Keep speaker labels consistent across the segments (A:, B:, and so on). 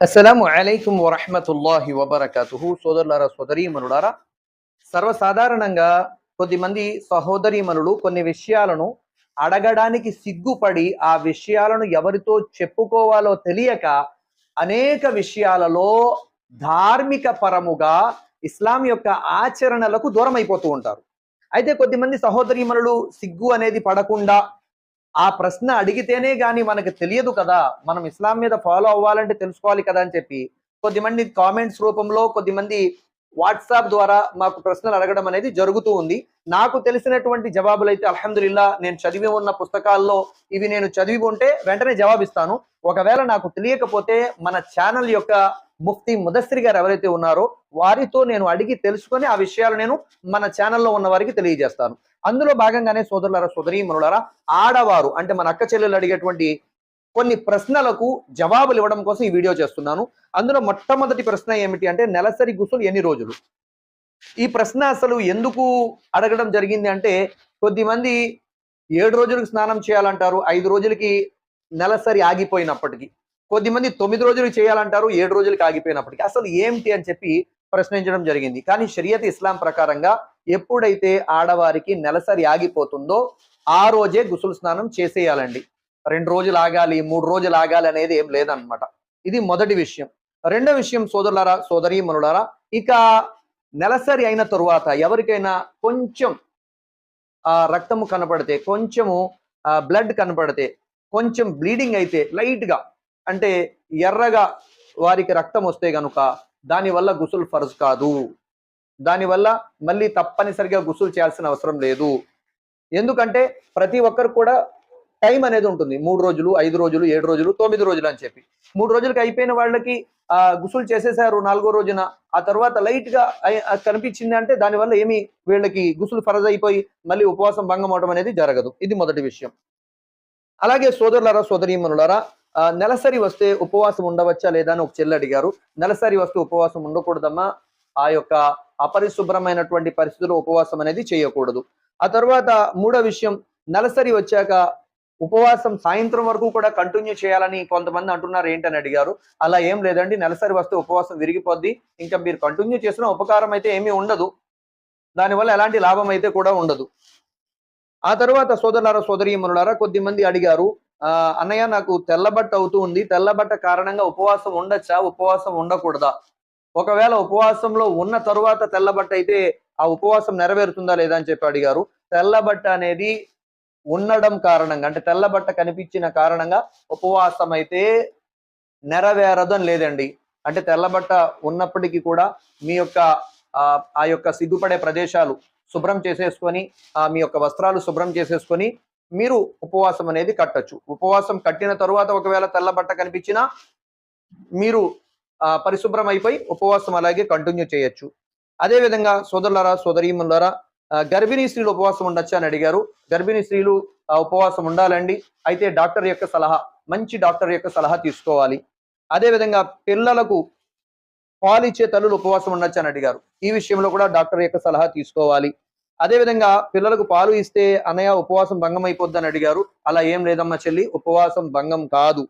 A: అస్సలం అలైకుం వరహమతుల్లాహి వబర్కతుహు సోదరులారా సోదరీమనులారా సర్వసాధారణంగా కొద్దిమంది సహోదరీమనులు కొన్ని విషయాలను అడగడానికి సిగ్గుపడి ఆ విషయాలను ఎవరితో చెప్పుకోవాలో తెలియక అనేక విషయాలలో ధార్మిక పరముగా ఇస్లాం యొక్క ఆచరణలకు దూరం అయిపోతూ ఉంటారు. అయితే కొద్దిమంది సహోదరీమనులు సిగ్గు అనేది పడకుండా ఆ ప్రశ్న అడిగితేనే కానీ మనకు తెలియదు కదా. మనం ఇస్లాం మీద ఫాలో అవ్వాలంటే తెలుసుకోవాలి కదా అని చెప్పి కొద్దిమంది కామెంట్స్ రూపంలో కొద్దిమంది వాట్సాప్ ద్వారా మాకు ప్రశ్నలు అడగడం అనేది జరుగుతూ ఉంది. నాకు తెలిసినటువంటి జవాబులు అయితే అల్హమ్దుల్లా నేను చదివి ఉన్న పుస్తకాల్లో ఇవి నేను చదివి ఉంటే వెంటనే జవాబిస్తాను. ఒకవేళ నాకు తెలియకపోతే మన ఛానల్ యొక్క ముఫ్తి ముదస్సిరి గారు ఎవరైతే ఉన్నారో వారితో నేను అడిగి తెలుసుకొని ఆ విషయాలు నేను మన ఛానల్లో ఉన్న వారికి తెలియజేస్తాను. అందులో భాగంగానే సోదరులారా సోదరీమనులారా ఆడవారు అంటే మన అక్క చెల్లెలు అడిగేటువంటి కొన్ని ప్రశ్నలకు జవాబులు ఇవ్వడం కోసం ఈ వీడియో చేస్తున్నాను. అందులో మొట్టమొదటి ప్రశ్న ఏమిటి అంటే నెలసరి గుసులు ఎన్ని రోజులు? ఈ ప్రశ్న అసలు ఎందుకు అడగడం జరిగింది అంటే కొద్దిమంది ఏడు రోజులకు స్నానం చేయాలంటారు ఐదు రోజులకి నెలసరి ఆగిపోయినప్పటికీ. కొద్దిమంది తొమ్మిది రోజులు చేయాలంటారు ఏడు రోజులకి ఆగిపోయినప్పటికీ. అసలు ఏమిటి అని చెప్పి ప్రశ్నించడం జరిగింది. కానీ షరియత్ ఇస్లాం ప్రకారంగా ఎప్పుడైతే ఆడవారికి నెలసరి ఆగిపోతుందో ఆ రోజే గుసులు స్నానం చేసేయాలండి. రెండు రోజులు ఆగాలి మూడు రోజులు ఆగాలి అనేది ఏం లేదనమాట. ఇది మొదటి విషయం. రెండో విషయం సోదరులారా సోదరి మనులారా ఇక నెలసరి అయిన తరువాత ఎవరికైనా కొంచెం రక్తము కనపడితే కొంచెము బ్లడ్ కనపడితే కొంచెం బ్లీడింగ్ అయితే లైట్గా అంటే ఎర్రగా వారికి రక్తం వస్తే గనుక దానివల్ల గుసులు ఫర్జ్ కాదు. దానివల్ల మళ్ళీ తప్పనిసరిగా గుసులు చేయాల్సిన అవసరం లేదు. ఎందుకంటే ప్రతి ఒక్కరు కూడా టైం అనేది ఉంటుంది. మూడు రోజులు ఐదు రోజులు ఏడు రోజులు తొమ్మిది రోజులు అని చెప్పి. మూడు రోజులకి అయిపోయిన వాళ్ళకి ఆ గుసులు చేసేసారు నాలుగో రోజున. ఆ తర్వాత లైట్గా కనిపించింది అంటే దానివల్ల ఏమి వీళ్ళకి గుసులు ఫరజ్ అయిపోయి మళ్ళీ ఉపవాసం భంగం అవడం అనేది జరగదు. ఇది మొదటి విషయం. అలాగే సోదరులారా సోదరీమనులారా నెలసరి వస్తే ఉపవాసం ఉండవచ్చా లేదా అని ఒక చెల్లి అడిగారు. నెలసరి వస్తే ఉపవాసం ఉండకూడదమ్మా. ఆ యొక్క అపరిశుభ్రమైనటువంటి పరిస్థితుల్లో ఉపవాసం అనేది చేయకూడదు. ఆ తర్వాత మూడో విషయం నెలసరి వచ్చాక ఉపవాసం సాయంత్రం వరకు కూడా కంటిన్యూ చేయాలని కొంతమంది అంటున్నారు ఏంటని అడిగారు. అలా ఏం లేదండి నెలసరి వస్తే ఉపవాసం విరిగిపోద్ది ఇంకా మీరు కంటిన్యూ చేసిన ఉపకారం అయితే ఏమీ ఉండదు. దానివల్ల ఎలాంటి లాభం అయితే కూడా ఉండదు. ఆ తర్వాత సోదరులారా సోదరీమనులారా కొద్ది మంది అడిగారు అన్నయ్య నాకు తెల్లబట్ట అవుతూ ఉంది తెల్లబట్ట కారణంగా ఉపవాసం ఉండొచ్చా? ఉపవాసం ఉండకూడదా? ఒకవేళ ఉపవాసంలో ఉన్న తరువాత తెల్లబట్ట అయితే ఆ ఉపవాసం నెరవేరుతుందా లేదా అని చెప్పి అడిగారు. తెల్లబట్ట అనేది ఉండడం కారణంగా అంటే తెల్లబట్ట కనిపించిన కారణంగా ఉపవాసం అయితే నెరవేరదని లేదండి. అంటే తెల్లబట్ట ఉన్నప్పటికీ కూడా మీ యొక్క ఆ, యొక్క సిగ్గుపడే ప్రదేశాలు శుభ్రం చేసేసుకొని ఆ, మీ యొక్క వస్త్రాలు శుభ్రం చేసేసుకొని మీరు ఉపవాసం అనేది కట్టొచ్చు. ఉపవాసం కట్టిన తరువాత ఒకవేళ తెల్లబట్ట కనిపించినా మీరు పరిశుభ్రం అయిపోయి ఉపవాసం అలాగే కంటిన్యూ చేయొచ్చు. అదే విధంగా సోదరులారా సోదరీములారా గర్భిణీ స్త్రీలు ఉపవాసం ఉండొచ్చా అని అడిగారు. గర్భిణీ స్త్రీలు ఉపవాసం ఉండాలండి. అయితే డాక్టర్ యొక్క సలహా మంచి డాక్టర్ యొక్క సలహా తీసుకోవాలి. అదే విధంగా పిల్లలకు పాలిచ్చే తల్లులు ఉపవాసం ఉండొచ్చు అని అడిగారు. ఈ విషయంలో కూడా డాక్టర్ యొక్క సలహా తీసుకోవాలి. అదే విధంగా పిల్లలకు పాలు ఇస్తే అన్నయ్య ఉపవాసం భంగం అయిపోద్దని అడిగారు. అలా ఏం లేదమ్మా చెల్లి ఉపవాసం భంగం కాదు.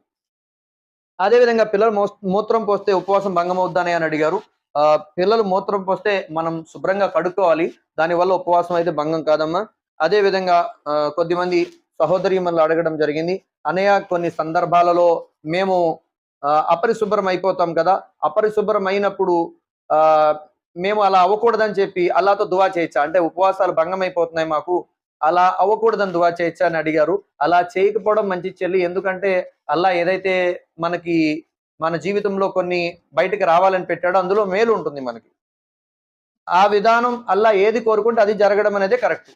A: అదే విధంగా పిల్లలు మూత్రం పోస్తే ఉపవాసం భంగం అవుద్దని అని అడిగారు. ఆ, పిల్లలు మూత్రం పోస్తే మనం శుభ్రంగా కడుక్కోవాలి. దానివల్ల ఉపవాసం అయితే భంగం కాదమ్మా. అదే విధంగా కొద్దిమంది సహోదరి మనల్ని అడగడం జరిగింది. అనయ కొన్ని సందర్భాలలో మేము ఆ, అపరిశుభ్రం అయిపోతాం కదా. అపరిశుభ్రం అయినప్పుడు ఆ మేము అలా అవ్వకూడదని చెప్పి అల్లాతో దువా చేయొచ్చా అంటే ఉపవాసాలు భంగం అయిపోతున్నాయి మాకు. అలా అవ్వకూడదని దువా చేయొచ్చా అని అడిగారు. అలా చేయకపోవడం మంచి చెల్లి. ఎందుకంటే అల్లా ఏదైతే మనకి మన జీవితంలో కొన్ని బయటకు రావాలని పెట్టాడో అందులో మేలు ఉంటుంది మనకి. ఆ విధానం అల్లా ఏది కోరుకుంటే అది జరగడం అనేది కరెక్ట్.